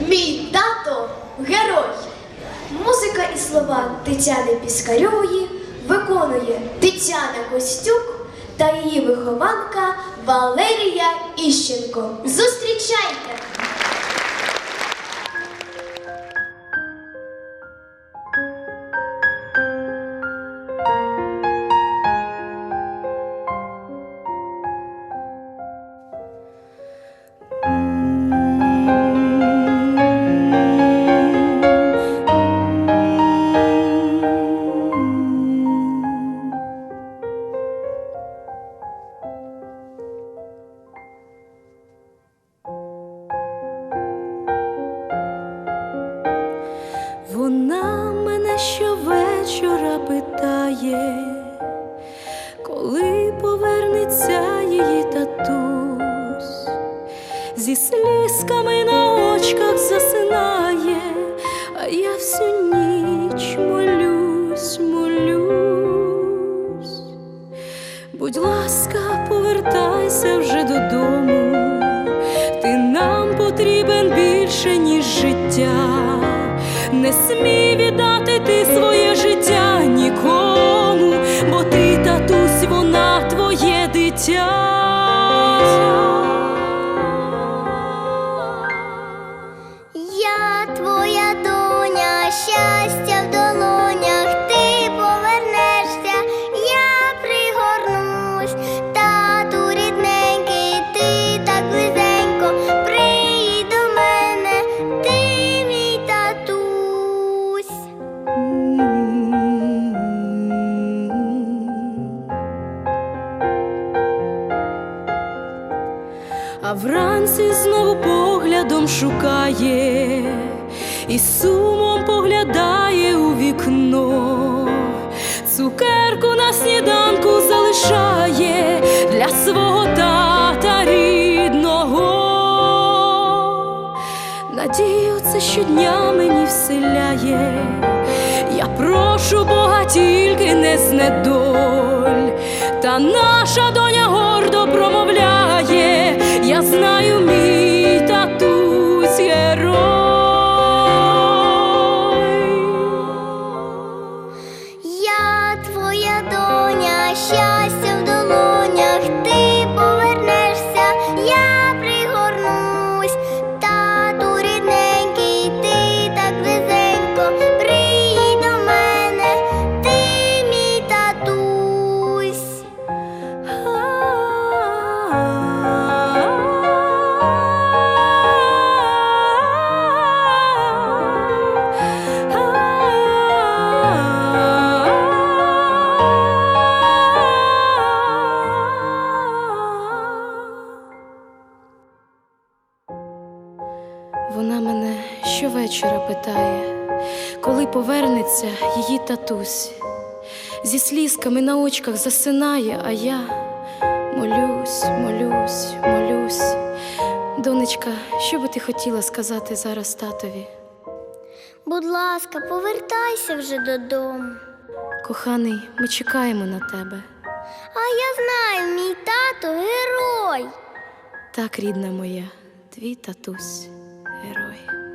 Мій тато герой. Музика і слова Тетяни Піскарьової виконує Тетяна Костюк та її вихованка Валерія Іщенко. Зустрічайте! Вона мене щовечора питає, коли повернеться її татусь, зі слізками на очках засинає, а я всю ніч молюсь, молюсь. Будь ласка, повертайся вже додому, ти нам потрібен більше, ніж. Не смій віддати ти своє життя нікому, бо ти татусь, вона твоє дитя. А вранці знову поглядом шукає і сумом поглядає у вікно. Цукерку на сніданку залишає для свого тата рідного. Надію, це щодня мені вселяє. Я прошу Бога, тільки не знедоль. Та наша доня гордо Вона мене щовечора питає, коли повернеться її татусь. Зі слізками на очках засинає, а я молюсь, молюсь, молюсь. Донечка, що би ти хотіла сказати зараз татові? Будь ласка, повертайся вже додому. Коханий, ми чекаємо на тебе. А я знаю, мій тато герой. Так, рідна моя, твій татусь, ver.